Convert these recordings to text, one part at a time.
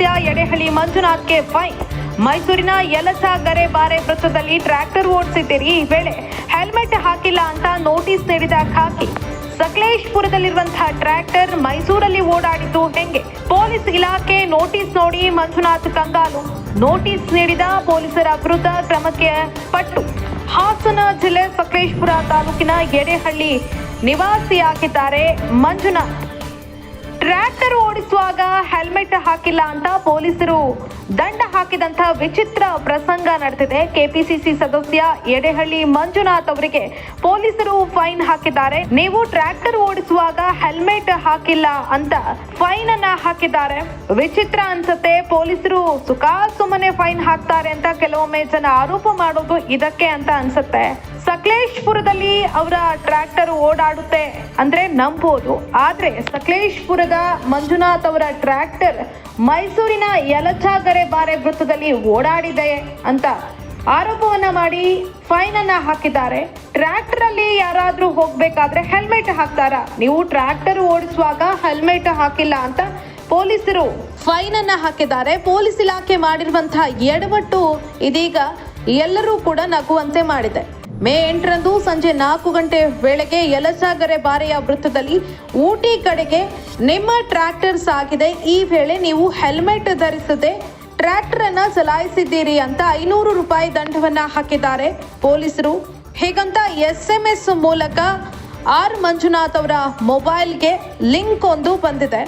ಸದಸ್ಯ ಎಡೆಹಳ್ಳಿ ಮಂಜುನಾಥ್ಗೆ ಫೈನ್ ಮೈಸೂರಿನ ಯಲಸಗರೆ ಬಾರೆ ವೃತ್ತದಲ್ಲಿ ಟ್ರ್ಯಾಕ್ಟರ್ ಓಡಿಸಿದ್ದೀರಿ ಈ ವೇಳೆ ಹೆಲ್ಮೆಟ್ ಹಾಕಿಲ್ಲ ಅಂತ ನೋಟಿಸ್ ನೀಡಿದ ಖಾಕಿ. ಸಕಲೇಶ್ಪುರದಲ್ಲಿರುವಂತಹ ಟ್ರ್ಯಾಕ್ಟರ್ ಮೈಸೂರಲ್ಲಿ ಓಡಾಡಿದ್ದು ಹೆಂಗೆ? ಪೊಲೀಸ್ ಇಲಾಖೆ ನೋಟಿಸ್ ನೋಡಿ ಮಂಜುನಾಥ್ ಕಂಗಾಲು. ನೋಟಿಸ್ ನೀಡಿದ ಪೊಲೀಸರ ವಿರುದ್ಧ ಕ್ರಮಕ್ಕೆ ಪಟ್ಟು. ಹಾಸನ ಜಿಲ್ಲೆ ಸಕಲೇಶ್ಪುರ ತಾಲೂಕಿನ ಎಡೆಹಳ್ಳಿ ನಿವಾಸಿಯಾಗಿದ್ದಾರೆ ಮಂಜುನಾಥ್. ಟ್ರ್ಯಾಕ್ಟರ್ ಓಡಿಸುವಾಗ ಹೆಲ್ಮೆಟ್ ಹಾಕಿಲ್ಲ ಅಂತ ಪೊಲೀಸರು ದಂಡ ಹಾಕಿದಂತ ವಿಚಿತ್ರ ಪ್ರಸಂಗ ನಡೆದಿದೆ. ಕೆಪಿಸಿಸಿ ಸದಸ್ಯ ಎಡೆಹಳ್ಳಿ ಮಂಜುನಾಥ್ ಅವರಿಗೆ ಪೊಲೀಸರು ಫೈನ್ ಹಾಕಿದ್ದಾರೆ. ನೀವು ಟ್ರ್ಯಾಕ್ಟರ್ ಓಡಿಸುವಾಗ ಹೆಲ್ಮೆಟ್ ಹಾಕಿಲ್ಲ ಅಂತ ಫೈನ್ ಅನ್ನ ಹಾಕಿದ್ದಾರೆ. ವಿಚಿತ್ರ ಅನ್ಸುತ್ತೆ, ಪೊಲೀಸರು ಸುಖಾಸುಮ್ಮನೆ ಫೈನ್ ಹಾಕ್ತಾರೆ ಅಂತ ಕೆಲವೊಮ್ಮೆ ಜನ ಆರೋಪ ಮಾಡೋದು ಇದಕ್ಕೆ ಅಂತ ಅನ್ಸುತ್ತೆ. ಸಕಲೇಶ್ಪುರದಲ್ಲಿ ಅವರ ಟ್ರ್ಯಾಕ್ಟರ್ ಓಡಾಡುತ್ತೆ ಅಂದ್ರೆ ನಂಬೋದು. ಆದ್ರೆ ಸಕಲೇಶ್ಪುರದ ಮಂಜುನಾಥ್ ಅವರ ಟ್ರ್ಯಾಕ್ಟರ್ ಮೈಸೂರಿನ ಯಲಚಾಗರೆ ಬಾರೆ ವೃತ್ತದಲ್ಲಿ ಓಡಾಡಿದೆ ಅಂತ ಆರೋಪವನ್ನ ಮಾಡಿ ಫೈನ್ ಅನ್ನ ಹಾಕಿದ್ದಾರೆ. ಟ್ರ್ಯಾಕ್ಟರ್ ಅಲ್ಲಿ ಯಾರಾದ್ರೂ ಹೋಗ್ಬೇಕಾದ್ರೆ ಹೆಲ್ಮೆಟ್ ಹಾಕ್ತಾರ? ನೀವು ಟ್ರ್ಯಾಕ್ಟರ್ ಓಡಿಸುವಾಗ ಹೆಲ್ಮೆಟ್ ಹಾಕಿಲ್ಲ ಅಂತ ಪೊಲೀಸರು ಫೈನ್ ಅನ್ನ ಹಾಕಿದ್ದಾರೆ. ಪೊಲೀಸ್ ಇಲಾಖೆ ಮಾಡಿರುವಂತಹ ಎಡವಟ್ಟು ಇದೀಗ ಎಲ್ಲರೂ ಕೂಡ ನಗುವಂತೆ ಮಾಡಿದೆ. ಮೇ ಎಂಟರಂದು ಸಂಜೆ ನಾಲ್ಕು ಗಂಟೆ ವೇಳೆಗೆ ಯಲಸಾಗರೆ ಬಾರೆಯ ವೃತ್ತದಲ್ಲಿ ಊಟಿ ಕಡೆಗೆ ನಿಮ್ಮ ಟ್ರ್ಯಾಕ್ಟರ್ ಸಾಗಿದೆ ಈ ವೇಳೆ ನೀವು ಹೆಲ್ಮೆಟ್ ಧರಿಸದೆ ಟ್ರ್ಯಾಕ್ಟರ್ ಅನ್ನ ಚಲಾಯಿಸಿದ್ದೀರಿ ಅಂತ ಐನೂರು ರೂಪಾಯಿ ದಂಡವನ್ನ ಹಾಕಿದ್ದಾರೆ ಪೊಲೀಸರು. ಹೇಗಂತ ಎಸ್ ಎಂ ಎಸ್ ಮೂಲಕ ಆರ್ ಮಂಜುನಾಥ್ ಅವರ ಮೊಬೈಲ್ಗೆ ಲಿಂಕ್ ಒಂದು ಬಂದಿದೆ.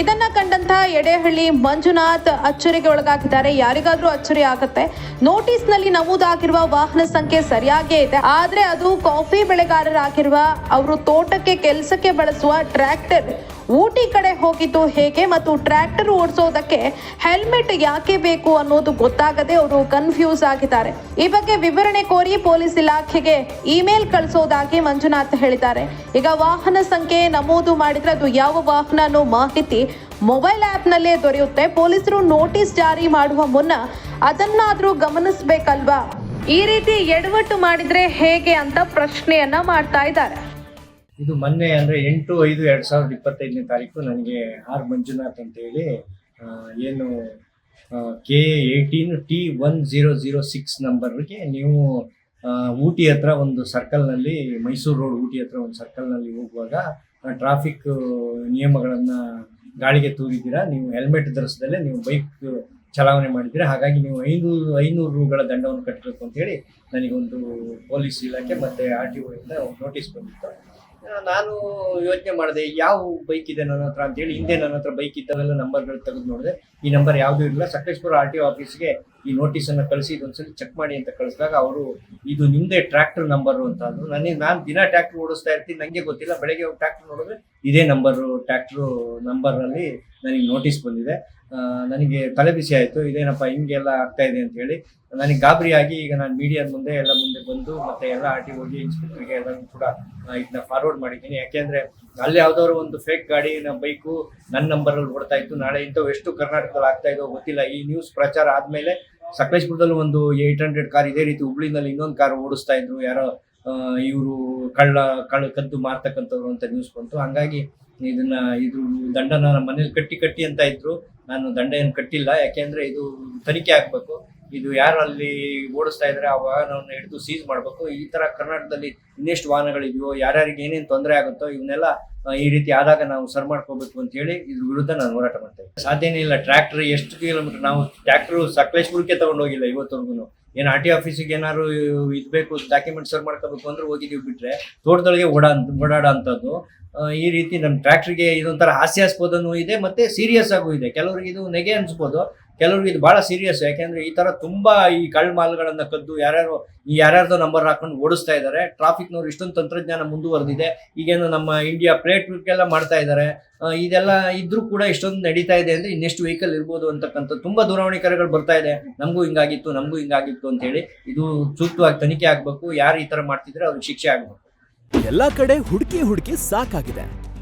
ಇದನ್ನ ಕಂಡಂತ ಎಡೆಹಳ್ಳಿ ಮಂಜುನಾಥ್ ಅಚ್ಚರಿಗೆ ಒಳಗಾಗಿದ್ದಾರೆ. ಯಾರಿಗಾದ್ರೂ ಅಚ್ಚರಿ ಆಗುತ್ತೆ. ನೋಟಿಸ್ನಲ್ಲಿ ನಮೂದಾಗಿರುವ ವಾಹನ ಸಂಖ್ಯೆ ಸರಿಯಾಗಿಯೇ ಇದೆ. ಆದ್ರೆ ಅದು ಕಾಫಿ ಬೆಳೆಗಾರರಾಗಿರುವ ಅವರು ತೋಟಕ್ಕೆ, ಕೆಲಸಕ್ಕೆ ಬಳಸುವ ಟ್ರ್ಯಾಕ್ಟರ್ ಊಟಿ ಕಡೆ ಹೋಗಿದ್ದು ಹೇಗೆ ಮತ್ತು ಟ್ರ್ಯಾಕ್ಟರ್ ಓಡಿಸೋದಕ್ಕೆ ಹೆಲ್ಮೆಟ್ ಯಾಕೆ ಬೇಕು ಅನ್ನೋದು ಗೊತ್ತಾಗದೆ ಅವರು ಕನ್ಫ್ಯೂಸ್ ಆಗಿದ್ದಾರೆ. ಈ ಬಗ್ಗೆ ವಿವರಣೆ ಕೋರಿ ಪೊಲೀಸ್ ಇಲಾಖೆಗೆ ಇಮೇಲ್ ಕಳಿಸೋದಾಗಿ ಮಂಜುನಾಥ್ ಹೇಳಿದ್ದಾರೆ. ಈಗ ವಾಹನ ಸಂಖ್ಯೆ ನಮೂದು ಮಾಡಿದ್ರೆ ಅದು ಯಾವ ವಾಹನ ಅನ್ನೋ ಮಾಹಿತಿ ಮೊಬೈಲ್ ಆ್ಯಪ್ನಲ್ಲೇ ದೊರೆಯುತ್ತೆ. ಪೊಲೀಸರು ನೋಟಿಸ್ ಜಾರಿ ಮಾಡುವ ಮುನ್ನ ಅದನ್ನಾದರೂ ಗಮನಿಸಬೇಕಲ್ವಾ? ಈ ರೀತಿ ಎಡವಟ್ಟು ಮಾಡಿದ್ರೆ ಹೇಗೆ ಅಂತ ಪ್ರಶ್ನೆಯನ್ನ ಮಾಡ್ತಾ ಇದ್ದಾರೆ. ಇದು ಮೊನ್ನೆ ಅಂದರೆ ಎಂಟು ಐದು ಎರಡು ಸಾವಿರದ ಇಪ್ಪತ್ತೈದನೇ ತಾರೀಕು ನನಗೆ ಆರ್ ಮಂಜುನಾಥ್ ಅಂತೇಳಿ ಏನು K eighteen T one zero zero six ನಂಬರ್ಗೆ ನೀವು ಊಟಿ ಹತ್ರ ಒಂದು ಸರ್ಕಲ್ನಲ್ಲಿ, ಮೈಸೂರು ರೋಡ್ ಊಟಿ ಹತ್ರ ಒಂದು ಸರ್ಕಲ್ನಲ್ಲಿ ಹೋಗುವಾಗ ಟ್ರಾಫಿಕ್ ನಿಯಮಗಳನ್ನು ಗಾಳಿಗೆ ತೂರಿದ್ದೀರಾ, ನೀವು ಹೆಲ್ಮೆಟ್ ಧರಿಸದಲ್ಲೇ ನೀವು ಬೈಕ್ ಚಲಾವಣೆ ಮಾಡಿದ್ದೀರಾ, ಹಾಗಾಗಿ ನೀವು ಐನೂರು ಐನೂರು ರೂಗಳ ದಂಡವನ್ನು ಕಟ್ಟಬೇಕು ಅಂತೇಳಿ ನನಗೊಂದು ಪೊಲೀಸ್ ಇಲಾಖೆ ಮತ್ತು ಆರ್ ಟಿ ಒಯಿಂದ ನೋಟಿಸ್ ಬಂದಿತ್ತು. ನಾನು ಯೋಚನೆ ಮಾಡಿದೆ, ಯಾವ ಬೈಕ್ ಇದೆ ನನ್ನ ಹತ್ರ ಅಂತೇಳಿ, ಹಿಂದೆ ನನ್ನ ಹತ್ರ ಬೈಕ್ ಇದ್ದಾವೆಲ್ಲ ನಂಬರ್ಗಳು ತೆಗೆದು ನೋಡಿದೆ. ಈ ನಂಬರ್ ಯಾವುದೂ ಇಲ್ಲ. ಸಕಲೇಶ್ಪುರ ಆರ್ ಟಿ ಆಫೀಸ್ಗೆ ಈ ನೋಟಿಸನ್ನು ಕಳಿಸಿ ಇದೊಂದ್ಸಲಿ ಚೆಕ್ ಮಾಡಿ ಅಂತ ಕಳಿಸಿದಾಗ ಅವರು, ಇದು ನಿಮ್ಮದೇ ಟ್ರ್ಯಾಕ್ಟರ್ ನಂಬರು ಅಂತ ಅಂದ್ರು. ನನಗೆ, ನಾನು ದಿನ ಟ್ರ್ಯಾಕ್ಟರ್ ಓಡಿಸ್ತಾ ಇರ್ತೀನಿ ನನಗೆ ಗೊತ್ತಿಲ್ಲ. ಬೆಳಗ್ಗೆ ಹೋಗಿ ಟ್ರ್ಯಾಕ್ಟರ್ ನೋಡಿದ್ರೆ ಇದೇ ನಂಬರು ಟ್ರ್ಯಾಕ್ಟ್ರು ನಂಬರಲ್ಲಿ ನನಗೆ ನೋಟಿಸ್ ಬಂದಿದೆ. ನನಗೆ ತಲೆ ಬಿಸಿ ಆಯಿತು. ಇದೇನಪ್ಪ ಹಿಂಗೆಲ್ಲ ಆಗ್ತಾ ಇದೆ ಅಂತ ಹೇಳಿ ನನಗೆ ಗಾಬರಿಯಾಗಿ ಈಗ ನಾನು ಮೀಡಿಯಾದ ಮುಂದೆ ಎಲ್ಲ ಮುಂದೆ ಬಂದು ಮತ್ತೆ ಎಲ್ಲ ಆರ್ ಟಿ ಹೋಗಿ ಇನ್ಸ್ಪೆಕ್ಟರ್ಗೆ ಎಲ್ಲರೂ ಕೂಡ ಇದನ್ನ ಫಾರ್ವರ್ಡ್ ಮಾಡಿದ್ದೀನಿ. ಯಾಕೆಂದ್ರೆ ಅಲ್ಲಿ ಯಾವ್ದಾದ್ರು ಒಂದು ಫೇಕ್ ಗಾಡಿ ಬೈಕು ನನ್ನ ನಂಬರಲ್ಲಿ ಓಡ್ತಾ ಇತ್ತು. ನಾಳೆ ಇಂಥವು ಎಷ್ಟು ಕರ್ನಾಟಕದಲ್ಲಿ ಆಗ್ತಾ ಇದೋ ಗೊತ್ತಿಲ್ಲ. ಈ ನ್ಯೂಸ್ ಪ್ರಚಾರ ಆದಮೇಲೆ ಸಕಲೇಶ್ಪುರದಲ್ಲಿ ಒಂದು ಏಯ್ಟ್ ಹಂಡ್ರೆಡ್ ಕಾರ್ ಇದೇ ರೀತಿ ಹುಬ್ಳಿನಲ್ಲಿ ಇನ್ನೊಂದು ಕಾರ್ ಓಡಿಸ್ತಾ ಇದ್ರು. ಯಾರೋ ಇವರು ಕಳ್ಳ ಕಳ್ಳ ಕದ್ದು ಮಾರ್ತಕ್ಕಂಥವ್ರು ಅಂತ ನ್ಯೂಸ್ ಬಂತು. ಹಂಗಾಗಿ ಇದನ್ನ ಇದು ದಂಡನ ನಮ್ಮ ಮನೇಲಿ ಕಟ್ಟಿ ಕಟ್ಟಿ ಅಂತ ಇದ್ರು. ನಾನು ದಂಡ ಏನು ಕಟ್ಟಿಲ್ಲ. ಯಾಕೆಂದ್ರೆ ಇದು ತನಿಖೆ ಆಗ್ಬೇಕು. ಇದು ಯಾರು ಅಲ್ಲಿ ಓಡಿಸ್ತಾ ಇದ್ರೆ, ಆ ವಾಹನವನ್ನು ಹಿಡಿದು ಸೀಸ್ ಮಾಡಬೇಕು. ಈ ತರ ಕರ್ನಾಟಕದಲ್ಲಿ ಇನ್ನೆಷ್ಟು ವಾಹನಗಳಿದೆಯೋ, ಯಾರ್ಯಾರಿಗೆ ಏನೇನು ತೊಂದರೆ ಆಗುತ್ತೋ, ಇವನ್ನೆಲ್ಲ ಈ ರೀತಿ ಆದಾಗ ನಾವು ಸರ್ ಮಾಡ್ಕೋಬೇಕು ಅಂತ ಹೇಳಿ ಇದ್ರ ವಿರುದ್ಧ ನಾನು ಹೋರಾಟ ಮಾಡ್ತೇವೆ ಸಾಧ್ಯನೇ ಇಲ್ಲ. ಟ್ರ್ಯಾಕ್ಟರ್ ಎಷ್ಟು ಕಿಲೋಮೀಟರ್ ನಾವು ಟ್ರ್ಯಾಕ್ಟರ್ ಸಕಲೇಶ್ಪುರಕ್ಕೆ ತಗೊಂಡೋಗಿಲ್ಲ ಇವತ್ತವರೆಗೂ ಏನು ಆರ್ ಟಿ ಆಫೀಸಿಗೆ ಏನಾದ್ರು ಇದ್ಬೇಕು ಡಾಕ್ಯುಮೆಂಟ್ ಸರ್ ಮಾಡ್ಕೋಬೇಕು ಅಂದ್ರೆ ಹೋಗಿದೀವಿ ಬಿಟ್ರೆ ತೋಟದೊಳಗೆ ಓಡಾ ಓಡಾಡ ಅಂಥದ್ದು ಆ, ಈ ರೀತಿ ನಮ್ಮ ಟ್ರ್ಯಾಕ್ಟರ್ಗೆ ಇದೊಂಥರ ಹಾಸ್ಯಾಸ್ಪದನೂ ಇದೆ ಮತ್ತೆ ಸೀರಿಯಸ್ ಆಗೂ ಇದೆ. ಕೆಲವರಿಗೆ ಇದು ನೆಗೆ ಅನ್ಸ್ಬೋದು. ಕೆಲವ್ರಿಗೆ ಇದು ಬಹಳ ಸೀರಿಯಸ್ ಯಾಕೆಂದ್ರೆ ಈ ತರ ತುಂಬಾ ಈ ಕಳ್ಳ ಮಾಲ್ಗಳನ್ನ ಕದ್ದು ಯಾರ್ಯಾರು ಈ ಯಾರ್ಯಾರ್ದೋ ನಂಬರ್ ಹಾಕೊಂಡು ಓಡಿಸ್ತಾ ಇದ್ದಾರೆ. ಟ್ರಾಫಿಕ್ನವ್ರು ಇಷ್ಟೊಂದು ತಂತ್ರಜ್ಞಾನ ಮುಂದುವರೆದಿದೆ. ಈಗೇನು ನಮ್ಮ ಇಂಡಿಯಾ ಪ್ಲೇಟ್ ಎಲ್ಲ ಮಾಡ್ತಾ ಇದ್ದಾರೆ. ಇದೆಲ್ಲ ಇದ್ರೂ ಕೂಡ ಇಷ್ಟೊಂದು ನಡೀತಾ ಇದೆ ಅಂದ್ರೆ ಇನ್ನೆಷ್ಟು ವೆಹಿಕಲ್ ಇರ್ಬೋದು ಅಂತಕ್ಕಂಥ ತುಂಬಾ ದೂರವಾಣಿ ಕರೆಗಳು ಬರ್ತಾ ಇದೆ. ನಮಗೂ ಹಿಂಗಾಗಿತ್ತು ನಮಗೂ ಹಿಂಗಾಗಿತ್ತು ಅಂತ ಹೇಳಿ ಇದು ಸೂಕ್ತವಾಗಿ ತನಿಖೆ ಆಗ್ಬೇಕು. ಯಾರು ಈ ತರ ಮಾಡ್ತಿದ್ರೆ ಅವ್ರಿಗೆ ಶಿಕ್ಷೆ ಆಗ್ಬೇಕು. ಎಲ್ಲಾ ಕಡೆ ಹುಡುಕಿ ಹುಡುಕಿ ಸಾಕಾಗಿದೆ.